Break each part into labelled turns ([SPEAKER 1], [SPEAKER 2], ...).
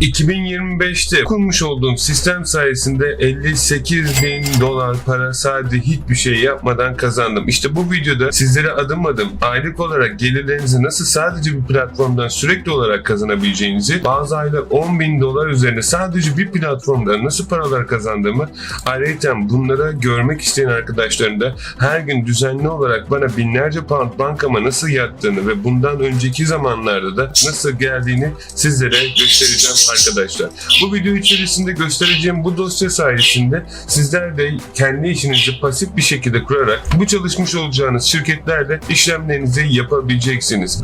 [SPEAKER 1] 2025'te kurmuş olduğum sistem sayesinde 58 bin dolar para sadece hiçbir şey yapmadan kazandım. İşte bu videoda sizlere adım adım aylık olarak gelirlerinizi nasıl sadece bir platformdan sürekli olarak kazanabileceğinizi, bazı aylar 10 bin dolar üzerine sadece bir platformdan nasıl paralar kazandığımı, ayrıca bunlara görmek isteyen arkadaşlarım da her gün düzenli olarak bana binlerce pound bankama nasıl yattığını ve bundan önceki zamanlarda da nasıl geldiğini sizlere göstereceğim arkadaşlar. Bu video içerisinde göstereceğim bu dosya sayesinde sizler de kendi işinizi pasif bir şekilde kurarak bu çalışmış olacağınız şirketlerde işlemlerinizi yapabileceksiniz.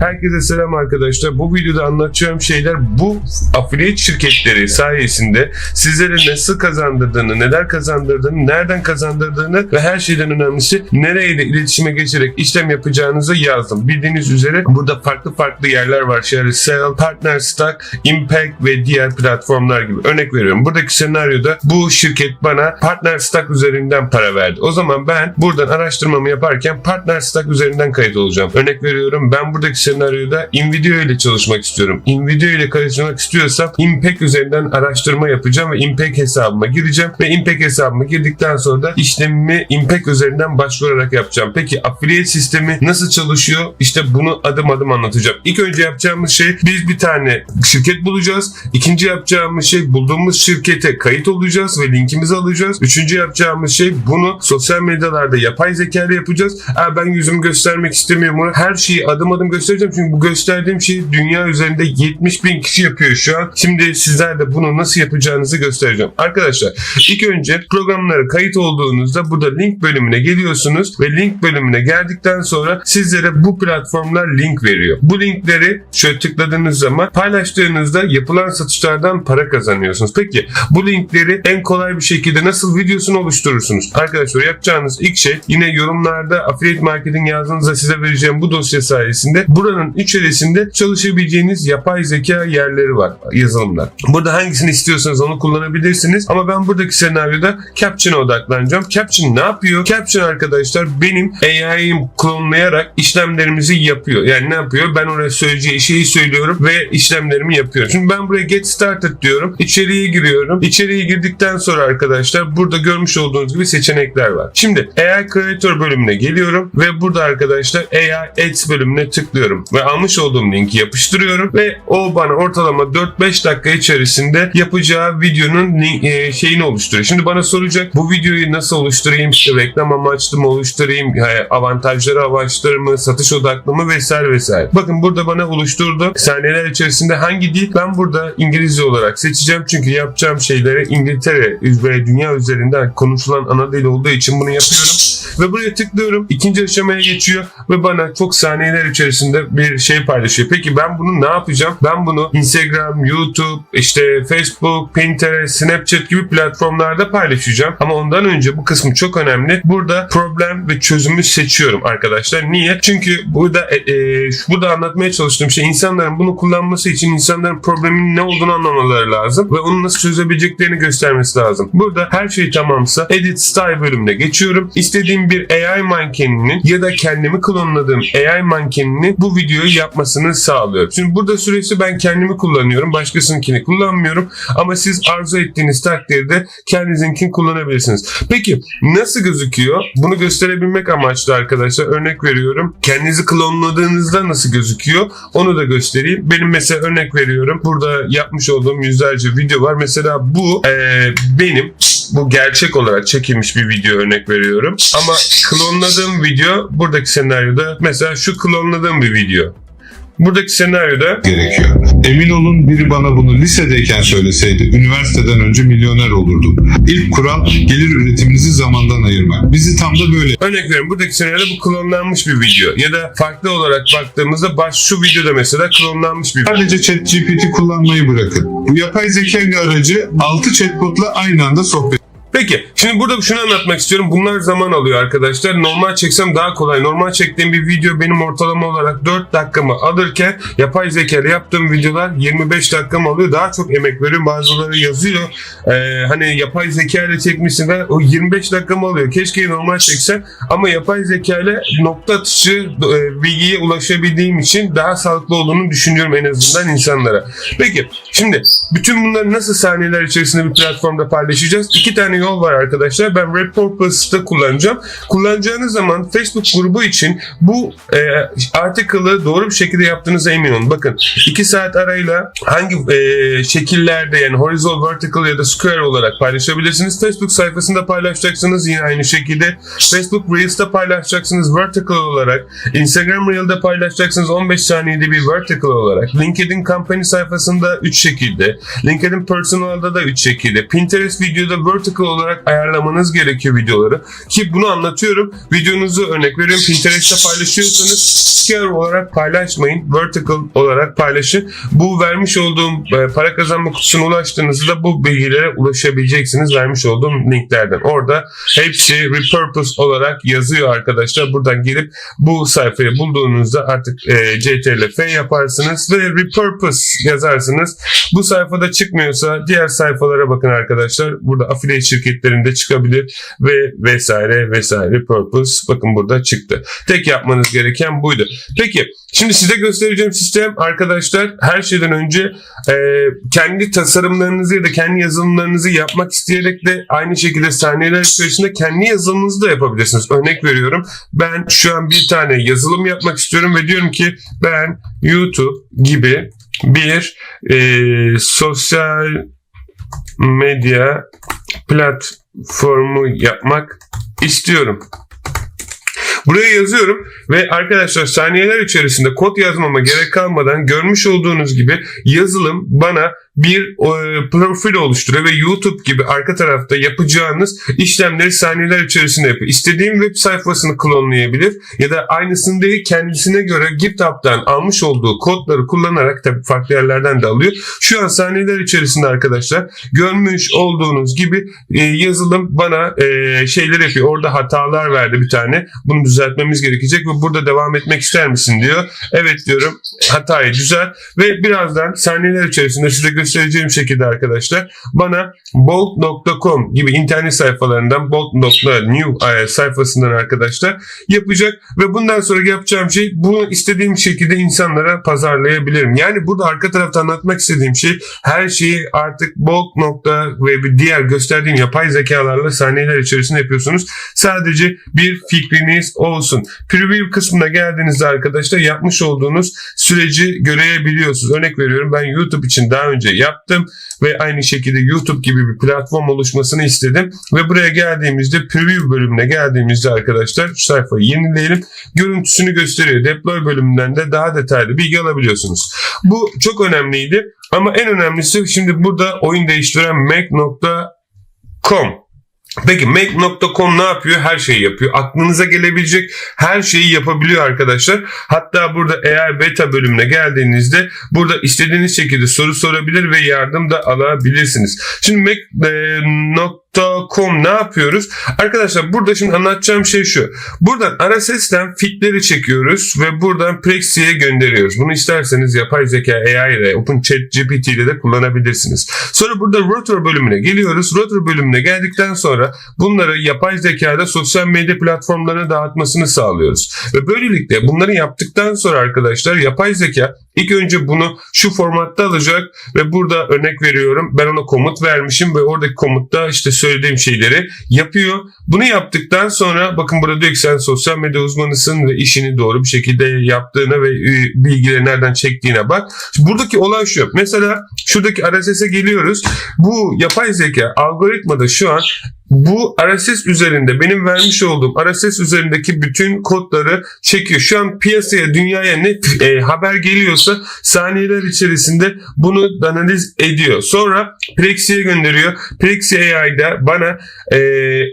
[SPEAKER 1] Herkese selam arkadaşlar. Bu videoda anlatacağım şeyler bu affiliate şirketleri sayesinde sizlere nasıl kazandırdığını, neler kazandırdığını, nereden kazandırdığını ve her şeyden önemlisi nereyle iletişime geçerek işlem yapacağınızı yazdım. Bildiğiniz üzere burada farklı farklı yerler var. Share Sale, Partner Stock, Impact ve diğer platformlar gibi. Örnek veriyorum. Buradaki senaryoda bu şirket bana Partner Stock üzerinden para verdi. O zaman ben buradan araştırmamı yaparken Partner Stock üzerinden kayıt olacağım. Örnek veriyorum. Ben buradaki senaryoda InVideo ile çalışmak istiyorum. InVideo ile çalışmak istiyorsam Impact üzerinden araştırma yapacağım ve Impact hesabıma gireceğim ve Impact hesabıma girdikten sonra da işlemimi Impact üzerinden başvurarak yapacağım. Peki affiliate sistemi nasıl çalışıyor? İşte bunu adım adım anlatacağım. İlk önce yapacağımız şey biz bir tane şirket bulacağız. İkinci yapacağımız şey bulduğumuz şirkete kayıt olacağız ve linkimizi alacağız. Üçüncü yapacağımız şey bunu sosyal medyalarda yapay zeka ile yapacağız. Aa, ben yüzümü göstermek istemiyorum. Her şeyi adım adım göstereceğim. Çünkü bu gösterdiğim şeyi dünya üzerinde 70 bin kişi yapıyor şu an. Şimdi sizler de bunu nasıl yapacağınızı göstereceğim. Arkadaşlar ilk önce programlara kayıt olduğunuzda burada link bölümüne geliyorsunuz ve link bölümüne geldikten sonra sizlere bu platformlar link veriyor. Bu linkleri şöyle tıkladığınız zaman paylaştığınızda yapılan satışlardan para kazanıyorsunuz. Peki bu linkleri en kolay bir şekilde nasıl videosunu oluşturursunuz? Arkadaşlar yapacağınız ilk şey yine yorumlarda affiliate marketing yazdığınızda size vereceğim bu dosya sayesinde buranın içerisinde çalışabileceğiniz yapay zeka yerleri var, yazılımlar. Burada hangisini istiyorsanız onu kullanabilirsiniz ama ben buradaki senaryoda Caption'a odaklanacağım. Caption ne yapıyor? Caption arkadaşlar benim AI'yim klonlayarak işlemlerimizi yapıyor. Yani ne yapıyor? Ben oraya söyleyeceği şeyi söylüyorum ve işlemlerimi yapıyorum. Şimdi ben buraya get started diyorum. İçeriye giriyorum. İçeriye girdikten sonra arkadaşlar burada görmüş olduğunuz gibi seçenekler var. Şimdi AI Creator bölümüne geliyorum ve burada arkadaşlar AI Ads bölümüne tıklıyorum ve almış olduğum linki yapıştırıyorum ve o bana ortalama 4-5 dakika içerisinde yapacağı videonun link- e, şeyini oluşturuyor. Şimdi bana soracak bu videoyu nasıl oluşturayım? İşte reklam amaçlı mı oluşturayım? Avantajları amaçlı mı? Satış odaklı mı? Vesaire vesaire. Bakın burada bana oluşturdu. Saniyeler içerisinde hangi dil? Ben burada İngilizce olarak seçeceğim. Çünkü yapacağım şeyleri İngiltere ve dünya üzerinde konuşulan ana dil olduğu için bunu yapıyorum. Ve buraya tıklıyorum. İkinci aşamaya geçiyor ve bana çok saniyeler içerisinde bir şey paylaşıyor. Peki ben bunu ne yapacağım? Ben bunu Instagram, YouTube, işte Facebook, Pinterest, Snapchat gibi platformlarda paylaşacağım. Ama ondan önce bu kısmı çok önemli. Burada problem ve çözümü seçiyorum arkadaşlar. Niye? Çünkü burada e, e, burada anlatmaya çalıştığım şey insanların bunu kullanması için insanların problemin ne olduğunu anlamaları lazım ve onu nasıl çözebileceklerini göstermesi lazım. Burada her şey tamamsa Edit Style bölümüne geçiyorum. İstediğim bir AI mankeninin ya da kendimi klonladığım AI mankeninin bu videoyu yapmasını sağlıyorum. Şimdi burada süresi ben kendimi kullanıyorum. Başkasınınkini kullanmıyorum. Ama siz arzu ettiğiniz takdirde kendinizinkini kullanabilirsiniz. Peki nasıl gözüküyor? Bunu gösterebilmek amaçlı arkadaşlar örnek veriyorum. Kendinizi klonladığınızda nasıl gözüküyor? Onu da göstereyim. Benim mesela örnek veriyorum. Burada yapmış olduğum yüzlerce video var. Mesela bu eee, benim bu gerçek olarak çekilmiş bir video örnek veriyorum. Ama klonladığım video buradaki senaryoda mesela şu klonladığım bir video. Buradaki senaryoda
[SPEAKER 2] gerekiyor. Emin olun biri bana bunu lisedeyken söyleseydi üniversiteden önce milyoner olurdum. İlk kural gelir üretiminizi zamandan ayırmak. Bizi tam da böyle
[SPEAKER 1] Örnek veriyorum buradaki senaryoda bu klonlanmış bir video. Ya da farklı olarak baktığımızda baş şu videoda mesela klonlanmış bir video.
[SPEAKER 2] Sadece ChatGPT kullanmayı bırakın. Bu yapay zeka aracı 6 chatbotla aynı anda sohbet
[SPEAKER 1] Peki şimdi burada şunu anlatmak istiyorum. Bunlar zaman alıyor arkadaşlar. Normal çeksem daha kolay. Normal çektiğim bir video benim ortalama olarak 4 dakikamı alırken yapay zeka yaptığım videolar 25 dakikamı alıyor. Daha çok emek veriyorum. Bazıları yazıyor. Ee, hani yapay zeka ile çekmişsin ve o 25 dakikamı alıyor. Keşke normal çeksem ama yapay zeka ile nokta atışı e, bilgiye ulaşabildiğim için daha sağlıklı olduğunu düşünüyorum en azından insanlara. Peki şimdi bütün bunları nasıl saniyeler içerisinde bir platformda paylaşacağız? İki tane var arkadaşlar. Ben Repurpose'da kullanacağım. Kullanacağınız zaman Facebook grubu için bu e, article'ı doğru bir şekilde yaptığınıza emin olun. Bakın 2 saat arayla hangi e, şekillerde yani horizontal, vertical ya da square olarak paylaşabilirsiniz. Facebook sayfasında paylaşacaksınız yine aynı şekilde. Facebook Reels'ta paylaşacaksınız vertical olarak. Instagram Reel'de paylaşacaksınız 15 saniyede bir vertical olarak. LinkedIn Company sayfasında 3 şekilde. LinkedIn Personal'da da 3 şekilde. Pinterest videoda vertical olarak ayarlamanız gerekiyor videoları. Ki bunu anlatıyorum. Videonuzu örnek veriyorum. Pinterest'te paylaşıyorsanız square olarak paylaşmayın. Vertical olarak paylaşın. Bu vermiş olduğum e, para kazanma kutusuna ulaştığınızda bu bilgilere ulaşabileceksiniz. Vermiş olduğum linklerden. Orada hepsi repurpose olarak yazıyor arkadaşlar. Buradan gelip bu sayfayı bulduğunuzda artık e, CTRL-F yaparsınız ve repurpose yazarsınız. Bu sayfada çıkmıyorsa diğer sayfalara bakın arkadaşlar. Burada affiliate şirketlerinde çıkabilir ve vesaire vesaire purpose bakın burada çıktı. Tek yapmanız gereken buydu. Peki şimdi size göstereceğim sistem arkadaşlar her şeyden önce e, kendi tasarımlarınızı ya da kendi yazılımlarınızı yapmak isteyerek de aynı şekilde saniyeler içerisinde kendi yazılımınızı da yapabilirsiniz. Örnek veriyorum ben şu an bir tane yazılım yapmak istiyorum ve diyorum ki ben YouTube gibi bir e, sosyal medya platformu yapmak istiyorum. Buraya yazıyorum ve arkadaşlar saniyeler içerisinde kod yazmama gerek kalmadan görmüş olduğunuz gibi yazılım bana bir e, profil oluşturuyor ve YouTube gibi arka tarafta yapacağınız işlemleri saniyeler içerisinde yapıyor. İstediğim web sayfasını klonlayabilir ya da aynısını değil kendisine göre GitHub'dan almış olduğu kodları kullanarak tabii farklı yerlerden de alıyor. Şu an saniyeler içerisinde arkadaşlar görmüş olduğunuz gibi e, yazılım bana e, şeyler yapıyor. Orada hatalar verdi bir tane. Bunu düzeltmemiz gerekecek ve burada devam etmek ister misin diyor. Evet diyorum. Hatayı düzelt ve birazdan saniyeler içerisinde size göstereceğim şekilde arkadaşlar bana bolt.com gibi internet sayfalarından bolt.new sayfasından arkadaşlar yapacak ve bundan sonra yapacağım şey bunu istediğim şekilde insanlara pazarlayabilirim. Yani burada arka tarafta anlatmak istediğim şey her şeyi artık bolt nokta ve diğer gösterdiğim yapay zekalarla saniyeler içerisinde yapıyorsunuz. Sadece bir fikriniz olsun. Preview kısmına geldiğinizde arkadaşlar yapmış olduğunuz süreci görebiliyorsunuz. Örnek veriyorum ben YouTube için daha önce yaptım ve aynı şekilde YouTube gibi bir platform oluşmasını istedim ve buraya geldiğimizde preview bölümüne geldiğimizde arkadaşlar şu sayfayı yenileyelim. Görüntüsünü gösteriyor. Deploy bölümünden de daha detaylı bilgi alabiliyorsunuz. Bu çok önemliydi ama en önemlisi şimdi burada oyun değiştiren Mac.com Peki Make.com ne yapıyor? Her şeyi yapıyor. Aklınıza gelebilecek her şeyi yapabiliyor arkadaşlar. Hatta burada eğer beta bölümüne geldiğinizde burada istediğiniz şekilde soru sorabilir ve yardım da alabilirsiniz. Şimdi Make.com ne yapıyoruz? Arkadaşlar burada şimdi anlatacağım şey şu. Buradan RSS'ten fitleri çekiyoruz ve buradan Prexi'ye gönderiyoruz. Bunu isterseniz yapay zeka AI ile OpenChatGPT ile de kullanabilirsiniz. Sonra burada Rotor bölümüne geliyoruz. Rotor bölümüne geldikten sonra bunları yapay zekada sosyal medya platformlarına dağıtmasını sağlıyoruz. Ve böylelikle bunları yaptıktan sonra arkadaşlar yapay zeka ilk önce bunu şu formatta alacak ve burada örnek veriyorum ben ona komut vermişim ve oradaki komutta işte söylediğim şeyleri yapıyor. Bunu yaptıktan sonra bakın burada diyor ki sen sosyal medya uzmanısın ve işini doğru bir şekilde yaptığına ve e, bilgileri nereden çektiğine bak. Buradaki olay şu. Mesela şuradaki RSS'e geliyoruz. Bu yapay zeka algoritmada şu an bu RSS üzerinde benim vermiş olduğum RSS üzerindeki bütün kodları çekiyor. Şu an piyasaya, dünyaya ne e, haber geliyorsa saniyeler içerisinde bunu analiz ediyor. Sonra Prexi'ye gönderiyor. Prexi AI'da bana e,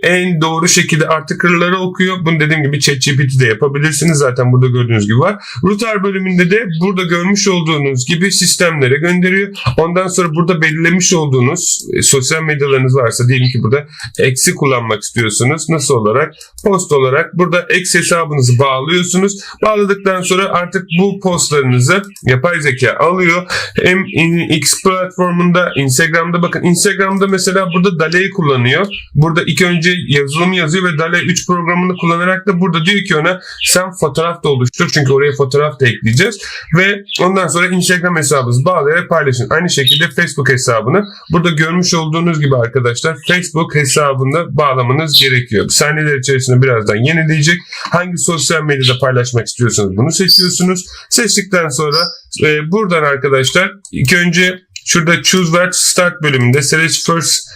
[SPEAKER 1] en doğru şekilde article'ları okuyor. Bunu dediğim gibi ChatGPT'de yapabilirsiniz. Zaten burada gördüğünüz gibi var. Router bölümünde de burada görmüş olduğunuz gibi sistemlere gönderiyor. Ondan sonra burada belirlemiş olduğunuz e, sosyal medyalarınız varsa diyelim ki burada X'i kullanmak istiyorsunuz. Nasıl olarak? Post olarak burada X hesabınızı bağlıyorsunuz. Bağladıktan sonra artık bu postlarınızı yapay zeka alıyor. Hem X platformunda, Instagram'da bakın Instagram'da mesela burada DALL-E'yi kullanıyor. Burada ilk önce yazılım yazıyor ve DALL-E 3 programını kullanarak da burada diyor ki ona sen fotoğraf da oluştur. Çünkü oraya fotoğraf da ekleyeceğiz. Ve ondan sonra Instagram hesabınızı bağlayarak paylaşın. Aynı şekilde Facebook hesabını burada görmüş olduğunuz gibi arkadaşlar Facebook hesabını bağlamanız gerekiyor. Saniyeler içerisinde birazdan yenileyecek. Hangi sosyal medyada paylaşmak istiyorsanız bunu seçiyorsunuz. Seçtikten sonra e, buradan arkadaşlar ilk önce şurada Choose Where to Start bölümünde Select First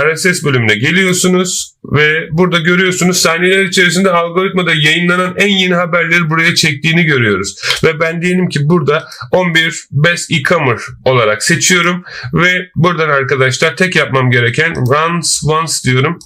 [SPEAKER 1] RSS bölümüne geliyorsunuz ve burada görüyorsunuz saniyeler içerisinde algoritmada yayınlanan en yeni haberleri buraya çektiğini görüyoruz. Ve ben diyelim ki burada 11 Best E-Commerce olarak seçiyorum ve buradan arkadaşlar tek yapmam gereken runs once diyorum.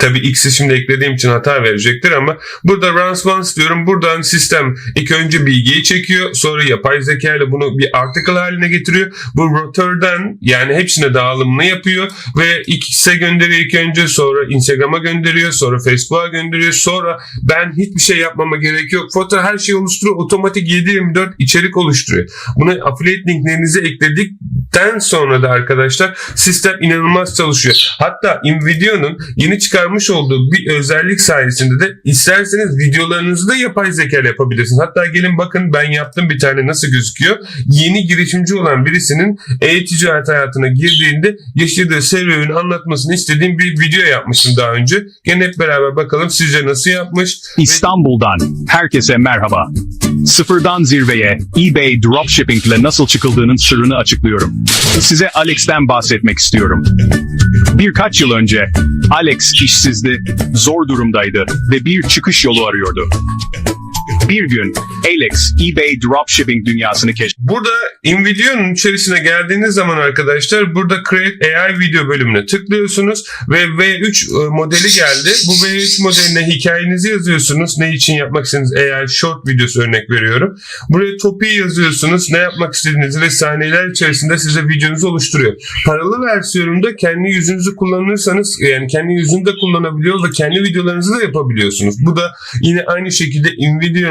[SPEAKER 1] Tabii X'i şimdi eklediğim için hata verecektir ama burada runs once diyorum. Buradan sistem ilk önce bilgiyi çekiyor. Sonra yapay zeka ile bunu bir article haline getiriyor. Bu router'dan yani hepsine dağılımını yapıyor ve X'e gönderiyor ilk önce sonra Instagram'a gönderiyor sonra Facebook'a gönderiyor sonra ben hiçbir şey yapmama gerek yok. Foto her şeyi oluşturuyor. Otomatik 7-24 içerik oluşturuyor. Buna affiliate linklerinizi ekledikten sonra da arkadaşlar sistem inanılmaz çalışıyor. Hatta Nvidia'nın yeni çıkarmış olduğu bir özellik sayesinde de isterseniz videolarınızı da yapay zeka ile yapabilirsiniz. Hatta gelin bakın ben yaptım bir tane nasıl gözüküyor. Yeni girişimci olan birisinin e-ticaret hayatına girdiğinde yaşadığı serüveni anlatmasını istediğim bir video yapmıştım daha önce. Gene hep beraber bakalım sizce nasıl yapmış.
[SPEAKER 3] İstanbul'dan herkese merhaba. Sıfırdan zirveye eBay dropshipping ile nasıl çıkıldığının sırrını açıklıyorum. Size Alex'ten bahsetmek istiyorum. Birkaç yıl önce Alex işsizdi, zor durumdaydı ve bir çıkış yolu arıyordu. Bir gün Alex eBay dropshipping dünyasını keşfetti.
[SPEAKER 1] Burada Nvidia'nın içerisine geldiğiniz zaman arkadaşlar burada Create AI video bölümüne tıklıyorsunuz ve V3 e, modeli geldi. Bu V3 modeline hikayenizi yazıyorsunuz. Ne için yapmak istediğiniz AI short videosu örnek veriyorum. Buraya topiği yazıyorsunuz. Ne yapmak istediğinizi ve saniyeler içerisinde size videonuzu oluşturuyor. Paralı versiyonunda kendi yüzünüzü kullanırsanız yani kendi yüzünü de kullanabiliyor ve kendi videolarınızı da yapabiliyorsunuz. Bu da yine aynı şekilde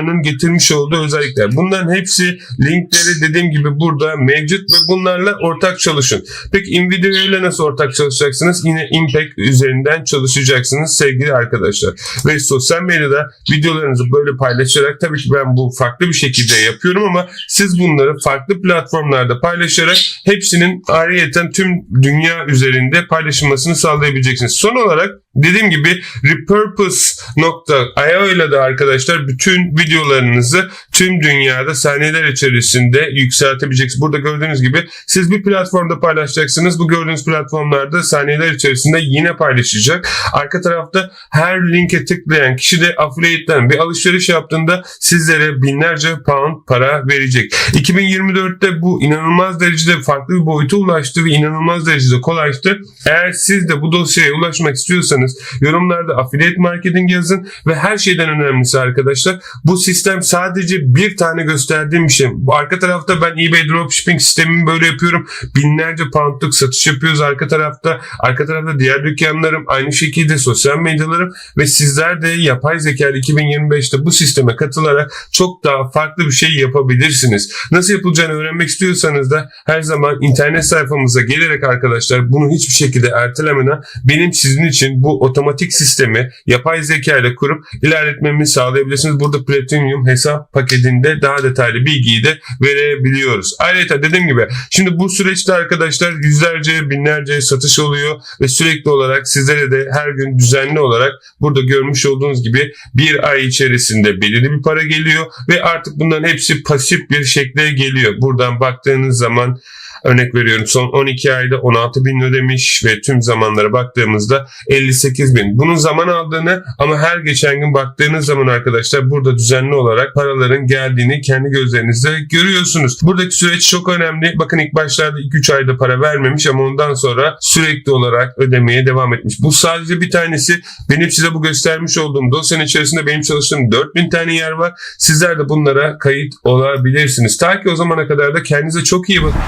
[SPEAKER 1] Nvidia'nın getirmiş olduğu özellikler. Bunların hepsi linkleri dediğim gibi burada mevcut ve bunlarla ortak çalışın. Peki Nvidia ile nasıl ortak çalışacaksınız? Yine Impact üzerinden çalışacaksınız sevgili arkadaşlar. Ve sosyal medyada videolarınızı böyle paylaşarak tabii ki ben bu farklı bir şekilde yapıyorum ama siz bunları farklı platformlarda paylaşarak hepsinin ayrıyeten tüm dünya üzerinde paylaşılmasını sağlayabileceksiniz. Son olarak dediğim gibi repurpose.io ile de arkadaşlar bütün videolarınızı tüm dünyada saniyeler içerisinde yükseltebileceksiniz. Burada gördüğünüz gibi siz bir platformda paylaşacaksınız. Bu gördüğünüz platformlarda saniyeler içerisinde yine paylaşacak. Arka tarafta her linke tıklayan kişi de affiliate'den bir alışveriş yaptığında sizlere binlerce pound para verecek. 2024'te bu inanılmaz derecede farklı bir boyuta ulaştı ve inanılmaz derecede kolaylaştı. Eğer siz de bu dosyaya ulaşmak istiyorsanız yorumlarda affiliate marketing yazın ve her şeyden önemlisi arkadaşlar bu sistem sadece bir tane gösterdiğim bir şey. Arka tarafta ben eBay dropshipping sistemimi böyle yapıyorum. Binlerce poundluk satış yapıyoruz arka tarafta. Arka tarafta diğer dükkanlarım aynı şekilde sosyal medyalarım ve sizler de yapay zeka ile 2025'te bu sisteme katılarak çok daha farklı bir şey yapabilirsiniz. Nasıl yapılacağını öğrenmek istiyorsanız da her zaman internet sayfamıza gelerek arkadaşlar bunu hiçbir şekilde ertelemeden benim sizin için bu otomatik sistemi yapay zeka ile kurup ilerletmemi sağlayabilirsiniz. Burada Platinum hesap paketinde daha detaylı bilgiyi de verebiliyoruz. Ayrıca dediğim gibi şimdi bu süreçte arkadaşlar yüzlerce binlerce satış oluyor ve sürekli olarak sizlere de her gün düzenli olarak burada görmüş olduğunuz gibi bir ay içerisinde belirli bir para geliyor ve artık bunların hepsi pasif bir şekilde geliyor. Buradan baktığınız zaman Örnek veriyorum son 12 ayda 16 bin ödemiş ve tüm zamanlara baktığımızda 58 bin. Bunun zaman aldığını ama her geçen gün baktığınız zaman arkadaşlar burada düzenli olarak paraların geldiğini kendi gözlerinizle görüyorsunuz. Buradaki süreç çok önemli. Bakın ilk başlarda 2-3 ayda para vermemiş ama ondan sonra sürekli olarak ödemeye devam etmiş. Bu sadece bir tanesi. Benim size bu göstermiş olduğum dosyanın içerisinde benim çalıştığım 4000 tane yer var. Sizler de bunlara kayıt olabilirsiniz. Ta ki o zamana kadar da kendinize çok iyi bakın.